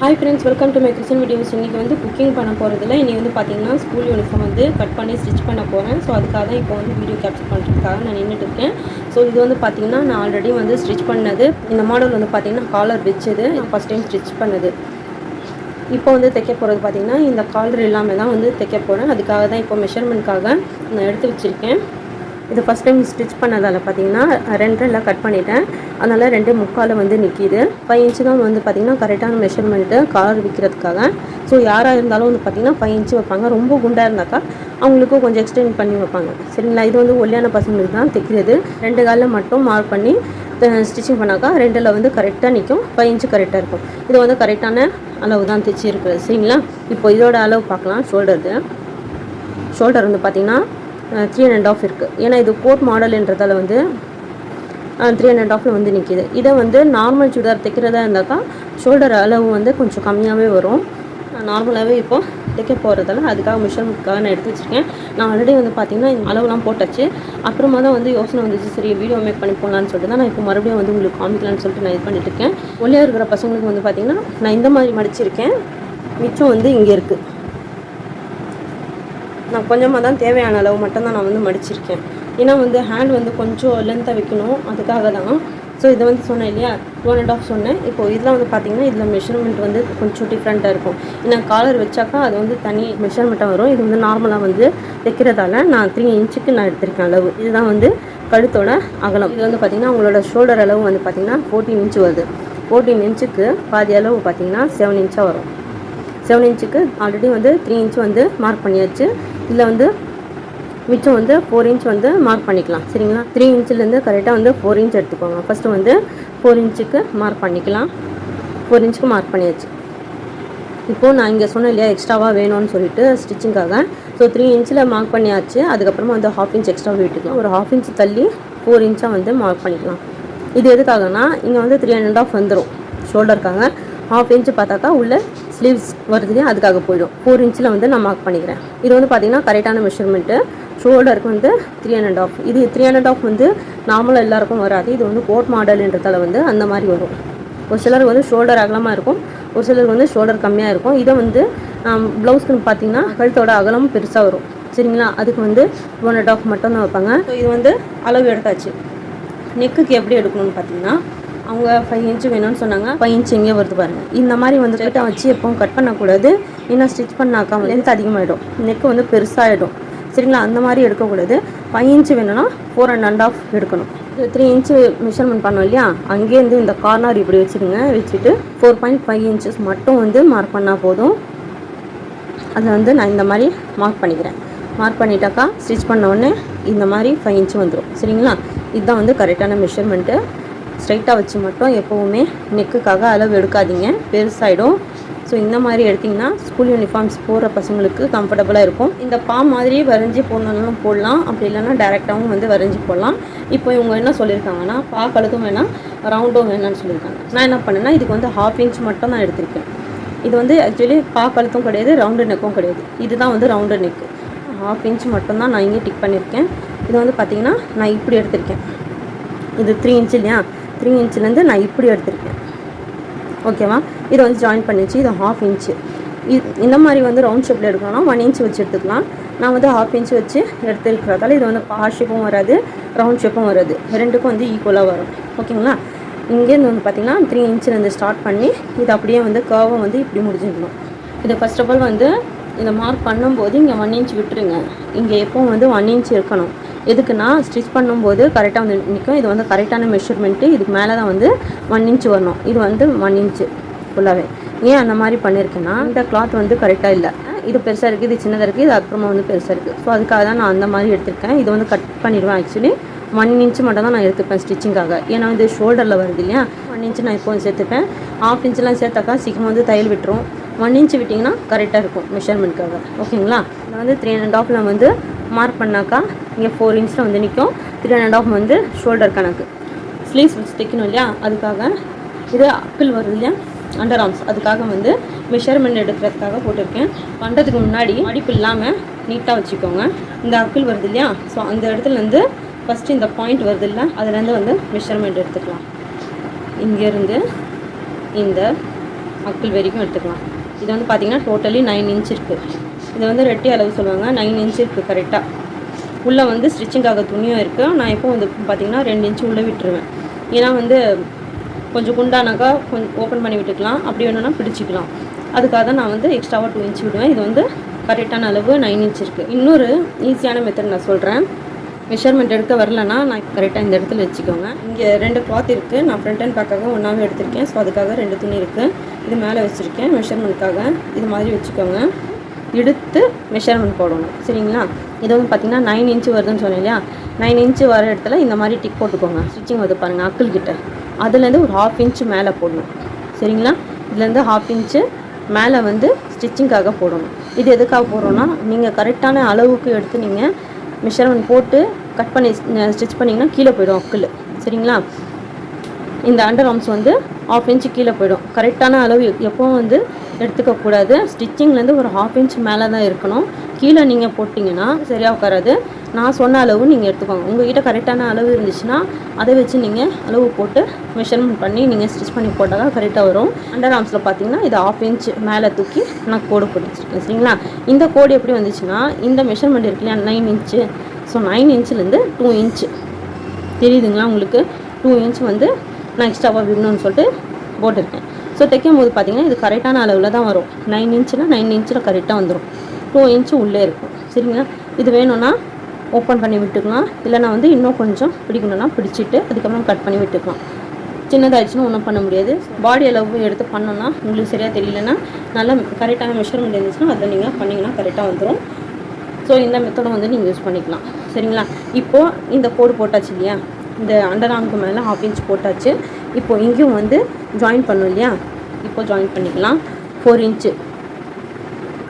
Hi friends welcome to my kitchen videos இன்றைக்கி வந்து cooking பண்ண போகிறதுல இன்றைக்கி வந்து பார்த்தீங்கன்னா ஸ்கூல் யூனிஃபார்ம் வந்து கட் பண்ணி ஸ்டிச் பண்ண போகிறேன் ஸோ அதுக்காக தான் இப்போ வந்து வீடியோ கேப்சர் பண்ணுறதுக்காக நான் நின்றுட்டு இருக்கேன். ஸோ இது வந்து பார்த்தீங்கன்னா நான் ஆல்ரெடி வந்து ஸ்டிச் பண்ணது. இந்த மாடல் வந்து பார்த்தீங்கன்னா காலர் வச்சது. ஃபஸ்ட் டைம் ஸ்டிச் பண்ணது. இப்போ வந்து தைக்க போகிறது பார்த்தீங்கன்னா இந்த காலர் இல்லாமல் தான் வந்து தைக்க போகிறேன் அதுக்காக தான் இப்போ மெஷர்மெண்ட்காக நான் எடுத்து வச்சுருக்கேன். இது ஃபஸ்ட் டைம் ஸ்டிச் பண்ணதால் பார்த்தீங்கன்னா ரெண்டரில் கட் பண்ணிட்டேன். அதனால் ரெண்டு முக்கால் வந்து நிற்கிது ஃபைவ் இன்ச்சு தான் வந்து பார்த்திங்கன்னா கரெக்டான மெஷர்மெண்ட்டு காலர் விற்கிறதுக்காக ஸோ யாராக இருந்தாலும் வந்து பார்த்திங்கன்னா ஃபைவ் இன்ச்சு வைப்பாங்க. ரொம்ப குண்டாக இருந்தாக்கா அவங்களுக்கும் கொஞ்சம் எக்ஸ்டெண்ட் பண்ணி வைப்பாங்க. சரிங்களா? இது வந்து ஒல்லியான பசங்களுக்கு தான் தைக்கிறது. ரெண்டு காலில் மட்டும் மார்க் பண்ணி ஸ்டிச்சிங் பண்ணாக்கா ரெண்டில் வந்து கரெக்டாக நிற்கும் ஃபைவ் இன்ச்சு கரெக்டாக இருக்கும். இது வந்து கரெக்டான அளவு தான் தைச்சி இருக்குது சரிங்களா? இப்போ இதோட அளவு பார்க்கலாம். ஷோல்டருக்கு ஷோல்டர் வந்து பார்த்திங்கன்னா த்ரீ அண்ட் ஆஃப் இருக்குது ஏன்னா இது கோட் மாடல்ன்றதால வந்து த்ரீ அண்ட் ஆஃபில் வந்து நிற்கிது இதை வந்து நார்மல் சுடிதார் தைக்கிறதா இருந்தாக்கா ஷோல்டர் அளவு வந்து கொஞ்சம் கம்மியாகவே வரும். நார்மலாகவே இப்போ தைக்க போகிறதால அதுக்காக மிஷினுக்காக நான் எடுத்து வச்சுருக்கேன். நான் ஆல்ரெடி வந்து பார்த்திங்கன்னா இந்த அளவுலாம் போட்டாச்சு. அப்புறமா தான் வந்து யோசனை வந்துச்சு சரி வீடியோ மேக் பண்ணி போகலான்னு சொல்லிட்டு தான் நான் இப்போ மறுபடியும் வந்து உங்களுக்கு காமிக்கலான்னு சொல்லிட்டு நான் இது பண்ணிட்டு இருக்கேன். ஒல்லியாக இருக்கிற பசங்களுக்கு வந்து பார்த்திங்கன்னா நான் இந்த மாதிரி மடிச்சிருக்கேன். மிச்சம் வந்து இங்கே இருக்குது நான் கொஞ்சமாக தான் தேவையான அளவு மட்டும்தான் நான் வந்து மடிச்சிருக்கேன். ஏன்னா வந்து ஹேண்ட் வந்து கொஞ்சம் லென்த்தாக வைக்கணும். அதுக்காக தான். ஸோ இதை வந்து சொன்னேன் இல்லையா? டூ அண்ட் ஆஃப் சொன்னேன். இப்போ இதில் வந்து பார்த்தீங்கன்னா இதில் மெஷர்மெண்ட் வந்து கொஞ்சம் டிஃப்ரெண்ட்டாக இருக்கும். ஏன்னா காலர் வச்சாக்கா அது வந்து தனி மெஷர்மெண்ட்டாக வரும். இது வந்து நார்மலாக வந்து தைக்கிறதால நான் த்ரீ இன்ச்சுக்கு நான் எடுத்திருக்கேன் அளவு. இதுதான் வந்து கழுத்தோட அகலம். இது வந்து பார்த்திங்கன்னா உங்களோட ஷோல்டர் அளவு வந்து பார்த்திங்கன்னா ஃபோர்டீன் இன்ச்சு வருது. ஃபோர்டீன் இன்ச்சுக்கு பாதி அளவு பார்த்திங்கன்னா செவன் இன்ச்சாக வரும். செவன் இன்ச்சுக்கு ஆல்ரெடி வந்து த்ரீ இன்ச் வந்து மார்க் பண்ணியாச்சு. இதில் வந்து மிச்சம் வந்து ஃபோர் இன்ச் வந்து மார்க் பண்ணிக்கலாம். சரிங்களா? த்ரீ இன்ச்சிலேருந்து கரெக்டாக வந்து ஃபோர் இன்ச் எடுத்துக்கோங்க. ஃபஸ்ட்டு வந்து ஃபோர் இன்ச்சுக்கு மார்க் பண்ணிக்கலாம். ஃபோர் இன்ச்சுக்கு மார்க் பண்ணியாச்சு. இப்போது நான் இங்கே சொன்னேன் இல்லையா எக்ஸ்ட்ராவாக வேணும்னு சொல்லிட்டு ஸ்டிச்சிங்காக ஸோ த்ரீ இன்ச்சில் மார்க் பண்ணியாச்சு. அதுக்கப்புறமா வந்து ஹாஃப் இன்ச் எக்ஸ்ட்ரா விட்டுக்கலாம் ஒரு ஹாஃப் இன்ச் தள்ளி ஃபோர் இன்ச்சாக வந்து மார்க் பண்ணிக்கலாம். இது எதுக்காகனா இங்கே வந்து த்ரீ அண்ட் ஆஃப் வந்துடும் ஷோல்டருக்காக ஹாஃப் இன்ச்சு பார்த்தாக்கா உள்ளே ஸ்லீவ்ஸ் வருது அதுக்காக போயிடும். ஃபோர் இன்ச்சில் வந்து நான் மார்க் பண்ணிக்கிறேன். இது வந்து பார்த்திங்கன்னா கரெக்டான மெஷர்மெண்ட்டு ஷோல்டருக்கு வந்து த்ரீ அண்ட் ஆஃப் இது த்ரீ அண்ட் ஆஃப் வந்து நார்மலாக எல்லாருக்கும் வராது. இது வந்து கோட் மாடல்ன்றதால வந்து அந்த மாதிரி வரும். ஒரு சிலருக்கு வந்து ஷோல்டர் அகலமாக இருக்கும். ஒரு சிலருக்கு வந்து ஷோல்டர் கம்மியாக இருக்கும். இதை வந்து ப்ளவுஸ்க்கு பார்த்தீங்கன்னா கழுத்தோட அகலம் பெருசாக வரும். சரிங்களா? அதுக்கு வந்து ஒன் அண்ட் ஆஃப் மட்டும் தான் வைப்பாங்க. ஸோ இது வந்து அளவு எடுத்தாச்சு. நெக்குக்கு எப்படி எடுக்கணும்னு பார்த்தீங்கன்னா அவங்க ஃபைவ் இன்ச்சு வேணும்னு சொன்னாங்க. ஃபைவ் இன்ச்சு எங்கே வருது பாருங்க. இந்த மாதிரி வந்து கிட்ட வச்சு எப்பவும் கட் பண்ணக்கூடாது. ஏன்னா ஸ்டிச் பண்ணாக்கா லென்த் அதிகமாகிடும் நெக்கு வந்து பெருசாகிடும் சரிங்களா? அந்த மாதிரி எடுக்கக்கூடாது. ஃபைவ் இன்ச்சு வேணும்னா ஃபோர் அண்ட் அண்ட் ஆஃப் எடுக்கணும். த்ரீ இன்ச்சு மெஷர்மெண்ட் பண்ணோம் இல்லையா? அங்கேருந்து இந்த கார்னர் இப்படி வச்சுருங்க. வச்சுட்டு ஃபோர் பாயிண்ட் ஃபைவ் இன்ச்சஸ் மட்டும் வந்து மார்க் பண்ணால் போதும். அதை வந்து நான் இந்த மாதிரி மார்க் பண்ணிக்கிறேன். மார்க் பண்ணிட்டாக்கா ஸ்டிச் பண்ண உடனே இந்த மாதிரி ஃபைவ் இன்ச்சு வந்துடும் சரிங்களா? இதுதான் வந்து கரெக்டான மெஷர்மெண்ட்டு ஸ்ட்ரைட்டாக வச்சு மட்டும் எப்போவுமே நெக்குக்காக அளவு எடுக்காதீங்க. பெருசாகிடும் ஸோ இந்த மாதிரி எடுத்திங்கன்னா ஸ்கூல் யூனிஃபார்ம்ஸ் போடுற பசங்களுக்கு கம்ஃபர்டபுளாக இருக்கும். இந்த பா மாதிரி வரைஞ்சி போடணும்னாலும் போடலாம். அப்படி இல்லைன்னா டேரெக்டாகவும் வந்து வரைஞ்சி போடலாம். இப்போ இவங்க என்ன சொல்லியிருக்காங்கன்னா பா கழுத்தும் வேணாம் ரவுண்டும் வேணாம்னு சொல்லியிருக்காங்க. நான் என்ன பண்ணேன்னா இதுக்கு வந்து ஹாஃப் இன்ச் மட்டும் நான் எடுத்திருக்கேன். இது வந்து ஆக்சுவலி பா கழுத்தும் கிடையாது ரவுண்டு நெக்கும் கிடையாது. இதுதான் வந்து ரவுண்டு நெக்கு ஹாஃப் இன்ச் மட்டும்தான் நான் இங்கே டிக் பண்ணியிருக்கேன். இது வந்து பார்த்திங்கன்னா நான் இப்படி எடுத்திருக்கேன். இது த்ரீ இன்ச் இல்லையா? த்ரீ இன்ச்லேருந்து நான் இப்படி எடுத்திருக்கேன். ஓகேவா இதை வந்து ஜாயின் பண்ணிச்சு. இது ஹாஃப் இன்ச்சு இந்த மாதிரி வந்து ரவுண்ட் ஷேப்பில் எடுக்கணும்னா ஒன் இன்ச் வச்சு எடுத்துக்கலாம். நான் வந்து ஹாஃப் இன்ச் வச்சு எடுத்துருக்கிறதால இது வந்து பார் ஷேப்பும் வராது ரவுண்ட் ஷேப்பும் வராது. ரெண்டுக்கும் வந்து ஈக்குவலாக வரும். ஓகேங்களா இங்கேருந்து வந்து பார்த்திங்கன்னா த்ரீ இன்ச்சிலேருந்து ஸ்டார்ட் பண்ணி இது அப்படியே வந்து கர்வை வந்து இப்படி முடிஞ்சிடணும். இது ஃபஸ்ட் ஆஃப் ஆல் வந்து இந்த மார்க் பண்ணும்போது இங்கே ஒன் இன்ச் விட்டுருங்க. இங்கே எப்போவும் வந்து ஒன் இன்ச் இருக்கணும். எதுக்குன்னா ஸ்டிச் பண்ணும்போது கரெக்டாக வந்து நிற்கும் இது வந்து கரெக்டான மெஷர்மெண்ட்டு இதுக்கு மேலே தான் வந்து ஒன் இன்ச் வரணும். இது வந்து ஒன் இன்ச்சு ஃபுல்லாகவே ஏன் அந்த மாதிரி பண்ணியிருக்கேன்னா இந்த கிளாத் வந்து கரெக்டாக இல்லை. இது பெருசாக இருக்குது இது சின்னதாக இருக்குது இது அப்புறமா வந்து பெருசாக இருக்குது ஸோ அதுக்காக தான் நான் அந்த மாதிரி எடுத்திருக்கேன். இது வந்து கட் பண்ணிடுவேன் ஆக்சுவலி ஒன் இன்ச்சு மட்டும் தான் நான் எடுத்துப்பேன் ஸ்டிச்சிங்காக ஏன்னா இது ஷோல்டரில் வருது இல்லையா? ஒன் இன்ச்சு நான் எப்போதும் சேர்த்துப்பேன். ஆஃப் இன்ச்செலாம் சேர்த்தாக்கா சீக்கிரம் வந்து தையல் விட்டுரும். ஒன் இன்ச் விட்டிங்கன்னா கரெக்டாக இருக்கும் மெஷர்மெண்ட்காக ஓகேங்களா நான் வந்து த்ரீ அண்ட் ஹாஃபில் வந்து மார்க் பண்ணாக்கா இங்கே ஃபோர் இன்ச்சில் வந்து நிற்கும் த்ரீ அண்ட் ஆஃப் வந்து ஷோல்டர் கணக்கு. ஸ்லீவ்ஸ் வச்சு தைக்கணும் இல்லையா? அதுக்காக இது அப்பிள் வருது இல்லையா? அண்டர் ஆர்ம்ஸ் அதுக்காக வந்து மெஷர்மெண்ட் எடுக்கிறதுக்காக போட்டிருக்கேன். பண்ணுறதுக்கு முன்னாடி மடிப்பு இல்லாமல் நீட்டாக வச்சுக்கோங்க. இந்த அக்கிள் வருது இல்லையா? ஸோ அந்த இடத்துலேருந்து ஃபஸ்ட்டு இந்த பாயிண்ட் வருது இல்லை அதுலேருந்து வந்து மெஷர்மெண்ட் எடுத்துக்கலாம். இங்கேருந்து இந்த அக்கிள் வரைக்கும் எடுத்துக்கலாம். இது வந்து பார்த்திங்கன்னா டோட்டலி நைன் இன்ச் இருக்குது இது வந்து ரெட்டி அளவு சொல்லுவாங்க. நைன் இன்ச் இருக்குது கரெக்டாக உள்ளே வந்து ஸ்டிச்சிங்காக துணியும் இருக்குது நான் இப்போ வந்து பார்த்திங்கன்னா ரெண்டு இன்ச்சு உள்ளே விட்டுருவேன். ஏன்னா வந்து கொஞ்சம் குண்டானாக்கா கொஞ்சம் ஓப்பன் பண்ணி விட்டுக்கலாம். அப்படி வேணும்னா பிடிச்சிக்கலாம். அதுக்காக தான் நான் வந்து எக்ஸ்ட்ராவாக டூ இன்ச்சு விடுவேன். இது வந்து கரெக்டான அளவு நைன் இன்ச் இருக்குது இன்னொரு ஈஸியான மெத்தட் நான் சொல்கிறேன் மெஷர்மெண்ட் எடுக்க வரலன்னா நான் கரெக்டாக இந்த இடத்துல வச்சுக்கோங்க. இங்கே ரெண்டு கிளாத் இருக்குது நான் ஃப்ரண்ட் அண்ட் பேக்காக ஒன்றாவே எடுத்திருக்கேன். ஸோ அதுக்காக ரெண்டு துணி இருக்குது இது மேலே வச்சுருக்கேன். மெஷர்மெண்ட்காக இது மாதிரி வச்சுக்கோங்க. எடுத்து மெஷர்மெண்ட் போடணும். சரிங்களா? இது வந்து பார்த்திங்கன்னா நைன் இன்ச்சு வருதுன்னு சொன்னேன் இல்லையா? நைன் இன்ச்சு வர இடத்துல இந்த மாதிரி டிக் போட்டுக்கோங்க. ஸ்டிச்சிங் வந்து பாருங்கள் அக்கிள் கிட்ட. அதுலேருந்து ஒரு ஹாஃப் இன்ச்சு மேலே போடணும். சரிங்களா? இதுலேருந்து ஹாஃப் இன்ச்சு மேலே வந்து ஸ்டிச்சிங்காக போடணும். இது எதுக்காக போடுறோன்னா நீங்கள் கரெக்டான அளவுக்கு எடுத்து நீங்கள் மெஷர்மெண்ட் போட்டு கட் பண்ணி ஸ்டிச் பண்ணிங்கன்னா கீழே போயிடும் அக்கிள். சரிங்களா? இந்த அண்டர் ஆர்ம்ஸ் வந்து ஆஃப் இன்ச் கீழே போயிடும். கரெக்டான அளவு எப்போவும் வந்து எடுத்துக்கக்கூடாது ஸ்டிச்சிங்லேருந்து ஒரு ஹாஃப் இன்ச் மேலே தான் இருக்கணும். கீழே நீங்கள் போட்டிங்கன்னா சரியாக உட்காராது. நான் சொன்ன அளவு நீங்கள் எடுத்துக்கோங்க. உங்கள்கிட்ட கரெக்டான அளவு இருந்துச்சுன்னா அதை வச்சு நீங்கள் அளவு போட்டு மெஷர்மெண்ட் பண்ணி நீங்கள் ஸ்டிச் பண்ணி போட்டால் தான் கரெக்டாக வரும். அண்டர் ஆர்ம்ஸில் பார்த்தீங்கன்னா இது ஆஃப் இன்ச் மேலே தூக்கி நான் கோடு பிடிச்சிருக்கேன் சரிங்களா? இந்த கோடு எப்படி வந்துச்சுன்னா இந்த மெஷர்மெண்ட் இருக்கு இல்லையா? நைன் இன்ச்சு ஸோ நைன் இன்ச்சுலேருந்து டூ இன்ச்சு தெரியுதுங்களா உங்களுக்கு? டூ இன்ச் வந்து நான் எக்ஸ்ட்ராவாக விடணும்னு சொல்லிட்டு போட்டிருக்கேன். ஸோ தைக்கும் போது பார்த்தீங்கன்னா இது கரெக்டான அளவில் தான் வரும். நைன் இன்ச்சுனா நைன் இன்ச்சில் கரெக்டாக வந்துடும் டூ இன்ச்சு உள்ளே இருக்கும். சரிங்களா? இது வேணும்னா ஓப்பன் பண்ணி விட்டுக்கலாம். இல்லைனா வந்து இன்னும் கொஞ்சம் பிடிக்கணும்னா பிடிச்சிட்டு அதுக்கப்புறம் கட் பண்ணி விட்டுக்கலாம். சின்னதாகிடுச்சுன்னா ஒன்றும் பண்ண முடியாது. பாடி அளவு எடுத்து பண்ணோன்னா உங்களுக்கு சரியாக தெரியலன்னா நல்லா கரெக்டான மெஷர்மெண்ட் இருந்துச்சுன்னா அதில் நீங்கள் பண்ணிங்கன்னா கரெக்டாக வந்துடும் ஸோ இந்த மெத்தடை வந்து நீங்கள் யூஸ் பண்ணிக்கலாம். சரிங்களா? இப்போது இந்த கோடு போட்டாச்சு இல்லையா? இந்த அண்டர் ஆர்முக்கு மேலே ஹாஃப் இன்ச் போட்டாச்சு. இப்போது இங்கேயும் வந்து ஜாயின் பண்ணும் இல்லையா? இப்போ ஜாயின் பண்ணிக்கலாம். ஃபோர் இன்ச்சு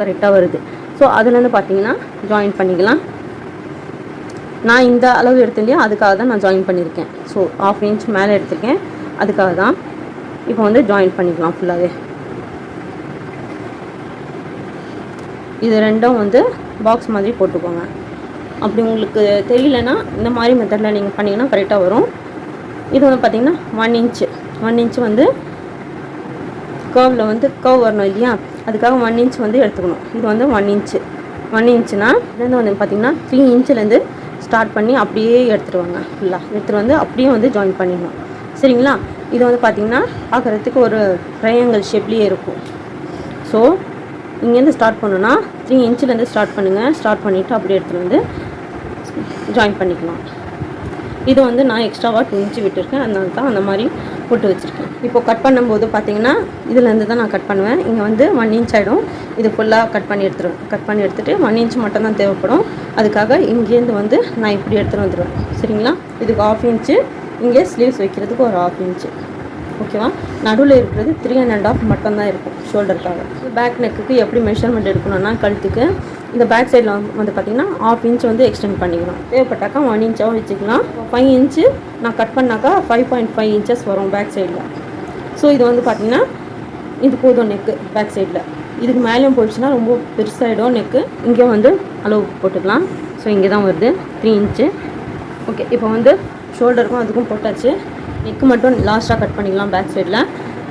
கரெக்டாக வருது. ஸோ அதுலேருந்து பார்த்தீங்கன்னா ஜாயின் பண்ணிக்கலாம். நான் இந்த அளவு எடுத்தேன் இல்லையா? அதுக்காக தான் நான் ஜாயின் பண்ணியிருக்கேன். ஸோ ஆஃப் இன்ச் மேலே எடுத்திருக்கேன். அதுக்காக தான் இப்போ வந்து ஜாயின் பண்ணிக்கலாம் ஃபுல்லாகவே இது ரெண்டும் வந்து பாக்ஸ் மாதிரி போட்டுக்கோங்க. அப்படி உங்களுக்கு தெரியலனா இந்த மாதிரி மெத்தடில் நீங்கள் பண்ணிங்கன்னா கரெக்டாக வரும். இது வந்து பார்த்திங்கன்னா ஒன் இன்ச்சு ஒன் இன்ச் வந்து கர்வில் வந்து கர்வ் வரணும் இல்லையா? அதுக்காக ஒன் இன்ச் வந்து எடுத்துக்கணும். இது வந்து ஒன் இன்ச்சு ஒன் இன்ச்சுனா இதுலேருந்து வந்து பார்த்திங்கன்னா த்ரீ இன்ச்சிலேருந்து ஸ்டார்ட் பண்ணி அப்படியே எடுத்துருவாங்க. ஃபுல்லாக எடுத்துகிட்டு வந்து அப்படியே வந்து ஜாயின் பண்ணிடணும். சரிங்களா? இது வந்து பார்த்திங்கன்னா பார்க்குறதுக்கு ஒரு ட்ரையாங்கல் ஷேப்லேயே இருக்கும். ஸோ இங்கேருந்து ஸ்டார்ட் பண்ணுன்னா த்ரீ இன்ச்சிலேருந்து ஸ்டார்ட் பண்ணுங்கள் ஸ்டார்ட் பண்ணிவிட்டு அப்படியே எடுத்துகிட்டு வந்து ஜாயின் பண்ணிக்கலாம். இது வந்து நான் எக்ஸ்ட்ராவாக டூ இன்ச்சு விட்டுருக்கேன். அதனால தான் அந்த மாதிரி போட்டு வச்சுருக்கேன். இப்போ கட் பண்ணும்போது பார்த்தீங்கன்னா இதுலேருந்து தான் நான் கட் பண்ணுவேன். இங்கே வந்து ஒன் இன்ச் ஆகிடும் இது ஃபுல்லாக கட் பண்ணி எடுத்துருவேன் கட் பண்ணி எடுத்துகிட்டு ஒன் இன்ச் மட்டும் தான் தேவைப்படும். அதுக்காக இங்கேருந்து வந்து நான் இப்படி எடுத்துகிட்டு வந்துடுவேன் சரிங்களா? இதுக்கு ஆஃப் இன்ச்சு இங்கே ஸ்லீவ்ஸ் வைக்கிறதுக்கு ஒரு ஆஃப் இன்ச்சு ஓகேவா நடுவில் இருக்கிறது த்ரீ அண்ட் அண்ட் ஆஃப் மட்டும்தான் இருக்கும் ஷோல்டருக்காக பேக் நெக்குக்கு எப்படி மெஷர்மெண்ட் எடுக்கணும்னா கழுத்துக்கு இந்த பேக் சைடில் வந்து பார்த்திங்கன்னா ஆஃப் இன்ச் வந்து எக்ஸ்டெண்ட் பண்ணிக்கலாம் தேவைப்பட்டாக்கா ஒன் இன்ச்சாகவும் வச்சுக்கலாம். ஃபைவ் இன்ச்சு நான் கட் பண்ணாக்கா ஃபைவ் பாயிண்ட் ஃபைவ் இன்ச்சஸ் வரும் பேக் சைடில் ஸோ இது வந்து பார்த்திங்கன்னா இது போதும் நெக்கு பேக் சைடில் இதுக்கு மேலேயும் போயிடுச்சுன்னா ரொம்ப பெருசாகிடும் நெக்கு இங்கே வந்து அளவு போட்டுக்கலாம். ஸோ இங்கே தான் வருது. த்ரீ இன்ச்சு ஓகே இப்போ வந்து ஷோல்டருக்கும் அதுக்கும் போட்டாச்சு. நெக்கு மட்டும் லாஸ்ட்டாக கட் பண்ணிக்கலாம் பேக் சைடில்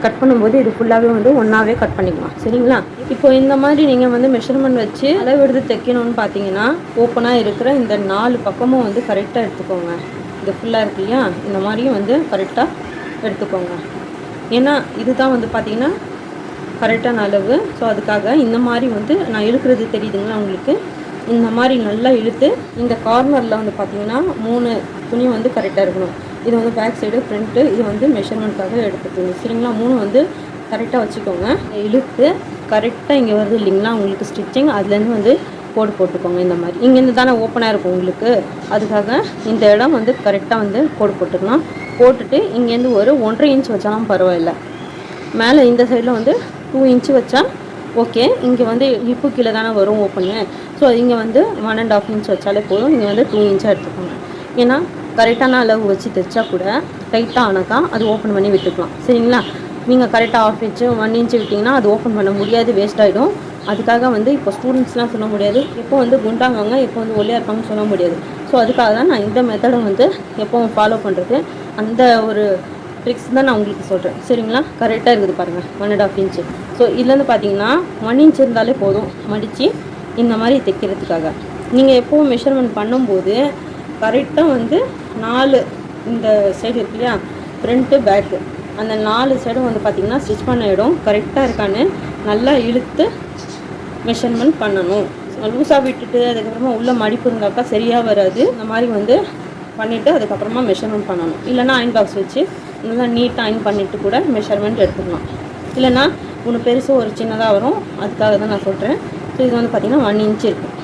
கட் பண்ணும்போது இது ஃபுல்லாகவே வந்து ஒன்றாவே கட் பண்ணிக்கலாம். சரிங்களா? இப்போ இந்த மாதிரி நீங்கள் வந்து மெஷர்மெண்ட் வச்சு அளவு எடுத்து தைக்கணும்னு பார்த்தீங்கன்னா ஓப்பனாக இருக்கிற இந்த நாலு பக்கமும் வந்து கரெக்டாக எடுத்துக்கோங்க. இது ஃபுல்லாக இருக்கு இல்லையா? இந்த மாதிரியும் வந்து கரெக்டாக எடுத்துக்கோங்க. ஏன்னா இதுதான் வந்து பார்த்தீங்கன்னா கரெக்டான அளவு. ஸோ அதுக்காக இந்த மாதிரி வந்து நான் இழுக்கிறது தெரியுதுங்களா உங்களுக்கு? இந்த மாதிரி நல்லா இழுத்து இந்த கார்னரில் வந்து பார்த்திங்கன்னா மூணு துணி வந்து கரெக்டாக இருக்கணும். இது வந்து பேக் சைடு ஃப்ரண்ட்டு இது வந்து மெஷர்மெண்ட்காக எடுத்துக்கோங்க. சரிங்களா? மூணு வந்து கரெக்டாக வச்சுக்கோங்க. இழுத்து கரெக்டாக இங்கே வருது இல்லைங்களா? உங்களுக்கு ஸ்டிச்சிங் அதுலேருந்து வந்து கோடு போட்டுக்கோங்க இந்த மாதிரி. இங்கேருந்து தானே ஓப்பனாக இருக்கும் உங்களுக்கு. அதுக்காக இந்த இடம் வந்து கரெக்டாக வந்து கோடு போட்டுக்கலாம். போட்டுட்டு இங்கேருந்து ஒரு ஒன்றரை இன்ச் வச்சாலும் பரவாயில்ல. மேலே இந்த சைடில் வந்து டூ இன்ச்சு வச்சா ஓகே இங்கே வந்து ஹிப்பு கீழே தானே வரும் ஓப்பனு ஸோ இங்கே வந்து ஒன் அண்ட் ஆஃப் இன்ச் வச்சாலே போதும். இங்கே வந்து டூ இன்ச்சாக எடுத்துக்கோங்க. ஏன்னா கரெக்டான அளவு வச்சு தைச்சா கூட டைட்டாக ஆனாக்கா அது ஓப்பன் பண்ணி விட்டுக்கலாம். சரிங்களா? நீங்கள் கரெக்டாக ஆஃப் இன்ச்சு ஒன் இன்ச்சு விட்டிங்கன்னா அது ஓப்பன் பண்ண முடியாது வேஸ்ட் ஆகிடும் அதுக்காக வந்து இப்போ ஸ்டூடெண்ட்ஸ்லாம் சொல்ல முடியாது. எப்போ வந்து குண்டாங்க எப்போ வந்து ஒல்லியாக இருப்பாங்கன்னு சொல்ல முடியாது. ஸோ அதுக்காக தான் நான் இந்த மெத்தடை வந்து எப்போவும் ஃபாலோ பண்ணுறது அந்த ஒரு ட்ரிக்ஸ் தான் நான் உங்களுக்கு சொல்கிறேன் சரிங்களா? கரெக்டாக இருக்குது பாருங்கள் one and half inch so இதுலேருந்து பார்த்தீங்கன்னா ஒன் இன்ச் இருந்தாலே போதும் மடித்து இந்த மாதிரி தைக்கிறதுக்காக. நீங்கள் எப்போவும் மெஷர்மெண்ட் பண்ணும்போது கரெக்டாக வந்து நாலு இந்த சைடு இருக்கு இல்லையா? ஃப்ரண்ட்டு பேக்கு அந்த நாலு சைடும் வந்து பார்த்திங்கன்னா ஸ்டிச் பண்ண இடம் கரெக்டாக இருக்கான்னு நல்லா இழுத்து மெஷர்மெண்ட் பண்ணணும். லூஸாக விட்டுட்டு அதுக்கப்புறமா உள்ளே மடிப்பு இருந்தாக்கா சரியாக வராது. இந்த மாதிரி வந்து பண்ணிவிட்டு அதுக்கப்புறமா மெஷர்மெண்ட் பண்ணணும். இல்லைனா அயன் பாக்ஸ் வச்சு நல்லா நீட்டாக அயன் பண்ணிவிட்டு கூட மெஷர்மெண்ட் எடுத்துக்கலாம். இல்லைன்னா ஒன்று பெருசு ஒரு சின்னதாக வரும். அதுக்காக தான் நான் சொல்கிறேன் ஸோ இது வந்து பார்த்திங்கன்னா ஒன் இன்ச் இருக்கும்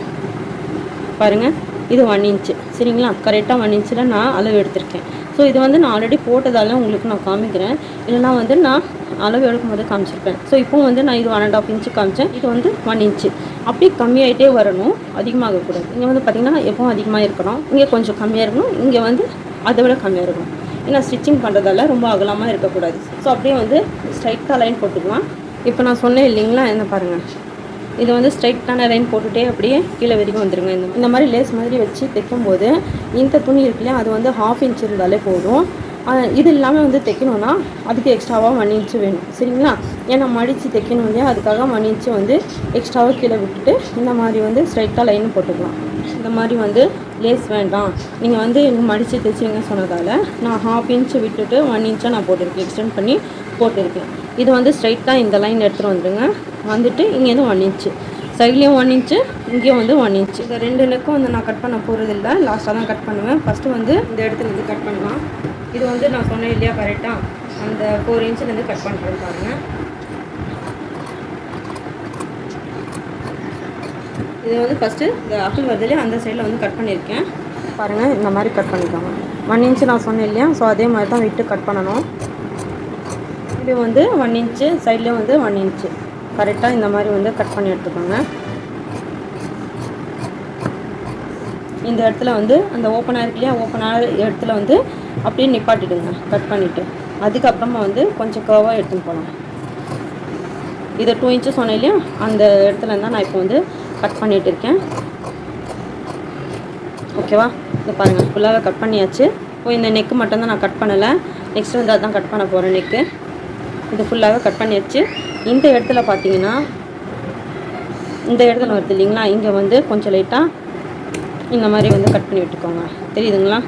பாருங்கள் இது ஒன் இன்ச்சு சரிங்களா? கரெக்டாக ஒன் இன்ச்சில் நான் அளவு எடுத்திருக்கேன். ஸோ இது வந்து நான் ஆல்ரெடி போட்டதால உங்களுக்கு நான் காமிக்கிறேன். இல்லைனா வந்து நான் அளவு எடுக்கும் போது காமிச்சிருப்பேன். ஸோ இப்போ வந்து நான் இது ஒன் அண்ட் ஆஃப் இன்ச்சு காமிச்சேன். இது வந்து ஒன் இன்ச்சு அப்படியே கம்மியாயிட்டே வரணும். அதிகமாகக்கூடாது இங்கே வந்து பார்த்திங்கன்னா எப்பவும் அதிகமாக இருக்கணும். இங்கே கொஞ்சம் கம்மியாக இருக்கணும். இங்கே வந்து அதை விட கம்மியாக இருக்கணும். ஏன்னா ஸ்டிச்சிங் பண்ணுறதால ரொம்ப அகலமாக இருக்கக்கூடாது. ஸோ அப்படியே வந்து ஸ்ட்ரைட்டாக லைன் போட்டுக்கலாம். இப்போ நான் சொன்னேன் இல்லைங்களா? என்ன பாருங்கள் இது வந்து ஸ்ட்ரைட்டான லைன் போட்டுகிட்டே அப்படியே கீழே வரைக்கும் வந்துடுங்க இந்த இந்த மாதிரி லேஸ் மாதிரி வச்சு தைக்கும்போது இந்த துணி இருக்குல்லையா அது வந்து ஹாஃப் இன்ச் இருந்தாலே போதும். இது இல்லாமல் வந்து தைக்கணும்னா அதுக்கு எக்ஸ்ட்ராவாக ஒன் இன்ச்சு வேணும். சரிங்களா? ஏன்னா மடித்து தைக்கணும் இல்லையா அதுக்காக ஒன் இன்ச்சு வந்து எக்ஸ்ட்ராவாக கீழே விட்டுட்டு இந்த மாதிரி வந்து ஸ்ட்ரைட்டாக லைன் போட்டுக்கலாம். இந்த மாதிரி வந்து லேஸ் வேண்டாம். நீங்கள் வந்து எனக்கு மடித்து தைச்சிங்க சொன்னதால் நான் ஹாஃப் இன்ச்சு விட்டுட்டு ஒன் இன்ச்சாக நான் போட்டிருக்கேன். எக்ஸ்டெண்ட் பண்ணி போட்டிருக்கேன். இது வந்து ஸ்ட்ரைட்டாக இந்த லைன் எடுத்துகிட்டு வந்துடுங்க வந்துட்டு இங்கேருந்து ஒன் இன்ச்சு சைட்லேயும் ஒன் இன்ச்சு இங்கேயும் வந்து ஒன் இன்ச்சு இந்த ரெண்டு நெக்கும் வந்து நான் கட் பண்ண போகிறதில்ல லாஸ்ட்டாக தான் கட் பண்ணுவேன். ஃபஸ்ட்டு வந்து இந்த இடத்துல இருந்து கட் பண்ணலாம். இது வந்து நான் சொன்னேன் இல்லையா கரெக்டாக அந்த ஃபோர் இன்ச்சிலேருந்து கட் பண்ணுறேன் பாருங்கள் இது வந்து ஃபஸ்ட்டு இந்த அகல் வருதுலேயே அந்த சைடில் வந்து கட் பண்ணியிருக்கேன். பாருங்கள் இந்த மாதிரி கட் பண்ணிக்கோங்க ஒன் இன்ச்சு நான் சொன்னேன் இல்லையா? ஸோ அதே மாதிரி தான் விட்டு கட் பண்ணணும். இது வந்து ஒன் இன்ச்சு சைட்லேயும் வந்து ஒன் இன்ச்சு கரெக்டாக இந்த மாதிரி வந்து கட் பண்ணி எடுத்துக்கோங்க. இந்த இடத்துல வந்து அந்த ஓப்பனாக இருக்கு இல்லையா? ஓப்பனான இடத்துல வந்து அப்படியே நிப்பாட்டிடுங்க கட் பண்ணிவிட்டு அதுக்கப்புறமா வந்து கொஞ்சம் கர்வாக எடுத்துன்னு போகலாம். இதை டூ இன்ச்சு சொன்னேன் இல்லையா? அந்த இடத்துல இருந்தால் நான் இப்போ வந்து கட் பண்ணிட்டு இருக்கேன். ஓகேவா? இதை பாருங்கள் ஃபுல்லாக கட் பண்ணியாச்சு. இப்போ இந்த நெக்கு மட்டும்தான் நான் கட் பண்ணலை. நெக்ஸ்ட் வந்து அதான் கட் பண்ண போகிறேன் நெக்கு இது ஃபுல்லாகவே கட் பண்ணியாச்சு. இந்த இடத்துல பார்த்தீங்கன்னா இந்த இடத்துல வருது இல்லைங்களா? இங்கே வந்து கொஞ்சம் லைட்டாக இந்த மாதிரி வந்து கட் பண்ணி விட்டுக்கோங்க. தெரியுதுங்களா?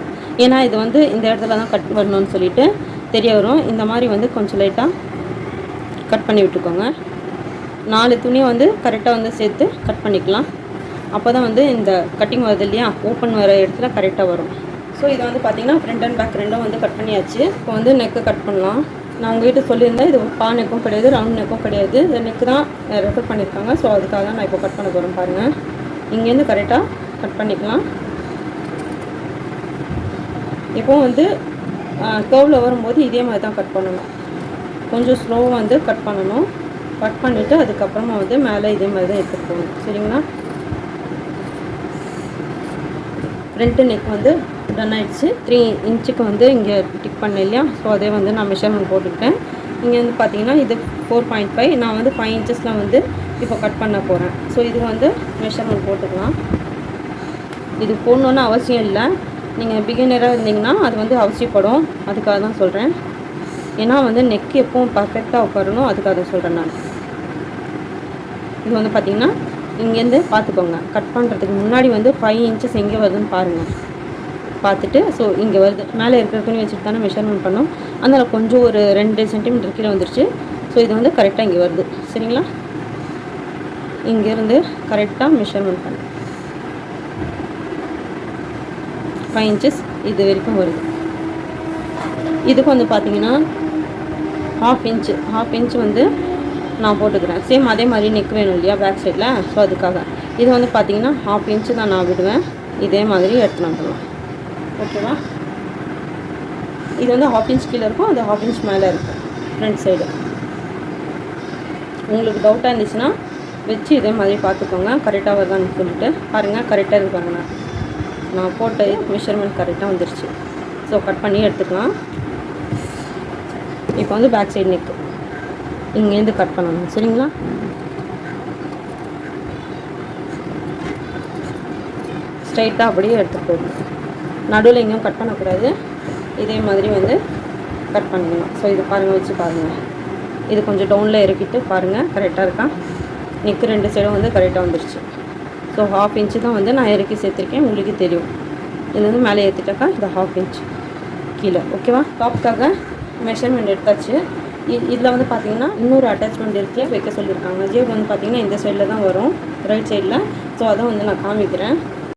ஏன்னா இது வந்து இந்த இடத்துல தான் கட் பண்ணணும்னு சொல்லிட்டு தெரிய வரும். இந்த மாதிரி வந்து கொஞ்சம் லைட்டாக கட் பண்ணி விட்டுக்கோங்க. நாலு துணியை வந்து கரெக்டாக வந்து சேர்த்து கட் பண்ணிக்கலாம். அப்போ தான் வந்து இந்த கட்டிங் வருது இல்லையா? ஓப்பன் வர இடத்துல கரெக்டாக வரும். ஸோ இதை வந்து பார்த்தீங்கன்னா ஃப்ரண்ட் அண்ட் பேக் ரெண்டும் வந்து கட் பண்ணியாச்சு. இப்போ வந்து நெக்கு கட் பண்ணலாம். நான் உங்ககிட்ட சொல்லியிருந்தேன் இது பா நெக்கும் கிடையாது ரவுண்ட் நெக்கும் கிடையாது. இந்த நெக்கு தான் ரெஃபர் பண்ணியிருக்காங்க. ஸோ அதுக்காக தான் நான் இப்போ கட் பண்ண போகிறேன் பாருங்கள் இங்கேருந்து கரெக்டாக கட் பண்ணிக்கலாம். இப்போ வந்து கர்வில் வரும்போது இதே மாதிரி தான் கட் பண்ணணும். கொஞ்சம் ஸ்லோவாக வந்து கட் பண்ணணும். கட் பண்ணிவிட்டு அதுக்கப்புறமா வந்து மேலே இதே மாதிரி தான் எடுத்துகிட்டு போகணும். சரிங்களா? ஃப்ரண்ட்டு நெக் வந்து டன் ஆகிடுச்சு த்ரீ இன்ச்சுக்கு வந்து இங்கே டிக் பண்ண இல்லையா? ஸோ அதே வந்து நான் மெஷர்மெண்ட் போட்டுக்கிட்டேன் இங்கே வந்து பார்த்தீங்கன்னா இது ஃபோர் பாயிண்ட் ஃபைவ் நான் வந்து ஃபைவ் இன்ச்சஸில் வந்து இப்போ கட் பண்ண போகிறேன் ஸோ இது வந்து மெஷர்மெண்ட் போட்டுக்கலாம். இது போடணுன்னு அவசியம் இல்லை. நீங்கள் பிகினராக இருந்தீங்கன்னா அது வந்து அவசியப்படும். அதுக்காக தான் சொல்கிறேன் ஏன்னா வந்து நெக் எப்பவும் பர்ஃபெக்டாக உட்காரணும். அதுக்காக அதை சொல்கிறேன் நான். இது வந்து பார்த்தீங்கன்னா இங்கேருந்து பார்த்துக்கோங்க. கட் பண்ணுறதுக்கு முன்னாடி வந்து ஃபைவ் இன்ச்சஸ் எங்கே வருதுன்னு பாருங்கள் பார்த்துட்டு ஸோ இங்கே வருது. மேலே இருக்கிற துணி வச்சுட்டு தானே மெஷர்மெண்ட் பண்ணோம். அதனால் கொஞ்சம் ஒரு ரெண்டு சென்டிமீட்டர் கீழே வந்துருச்சு. ஸோ இது வந்து கரெக்டாக இங்கே வருது. சரிங்களா? இங்கேருந்து கரெக்டாக மெஷர்மெண்ட் பண்ணு. ஃபைவ் இன்ச்சஸ் இது வரைக்கும் வருது. இதுக்கு வந்து பார்த்தீங்கன்னா ஹாஃப் இன்ச்சு ஹாஃப் இன்ச் வந்து நான் போட்டுக்கிறேன். சேம் அதே மாதிரி நெக் வேணும் இல்லையா பேக் சைடில் ஸோ அதுக்காக. இது வந்து பார்த்தீங்கன்னா ஹாஃப் இன்ச்சு தான் நான் விடுவேன். இதே மாதிரி எடுத்துன்னு வந்துடலாம். ஓகேவா இது வந்து ஹாஃப் இன்ச் கீழே இருக்கும் அது ஹாஃப் இன்ச் மேலே இருக்கும் ஃப்ரண்ட் சைடு உங்களுக்கு டவுட்டாக இருந்துச்சுன்னா வச்சு இதே மாதிரி பார்த்துக்கோங்க. கரெக்டாக வருதான்னு சொல்லிட்டு. பாருங்கள் கரெக்டாக இருப்பாங்க நான் நான் போட்ட மெஷர்மெண்ட் கரெக்டாக வந்துருச்சு. ஸோ கட் பண்ணி எடுத்துக்கலாம். இப்போ வந்து பேக் சைடு நெக்கு இங்கேருந்து கட் பண்ணணும். சரிங்களா? ஸ்ட்ரைட்டாக அப்படியே எடுத்துகிட்டு போயிடணும் நடுவில் எங்கேயும் கட் பண்ணக்கூடாது. இதே மாதிரி வந்து கட் பண்ணிக்கணும். ஸோ இது பாருங்கள் வச்சு பாருங்கள் இது கொஞ்சம் டவுனில் இறக்கிட்டு பாருங்கள் கரெக்டாக இருக்கா? நெக்கு ரெண்டு சைடும் வந்து கரெக்டாக வந்துருச்சு. ஸோ ஹாஃப் இன்ச்சு தான் வந்து நான் இறக்கி சேர்த்துருக்கேன். உங்களுக்கு தெரியும். இது வந்து மேலே ஏற்றிட்டாக்கா இது ஹாஃப் இன்ச் கீழே. ஓகேவா டாப்க்காக மெஷர்மெண்ட் எடுத்தாச்சு. இதில் வந்து பார்த்தீங்கன்னா இன்னொரு அட்டாச்மெண்ட் இருக்குது வைக்க சொல்லியிருக்காங்க. ஜேப் வந்து பார்த்தீங்கன்னா இந்த சைடில் தான் வரும் ரைட் சைடில் ஸோ அதை வந்து நான் காமிக்கிறேன்.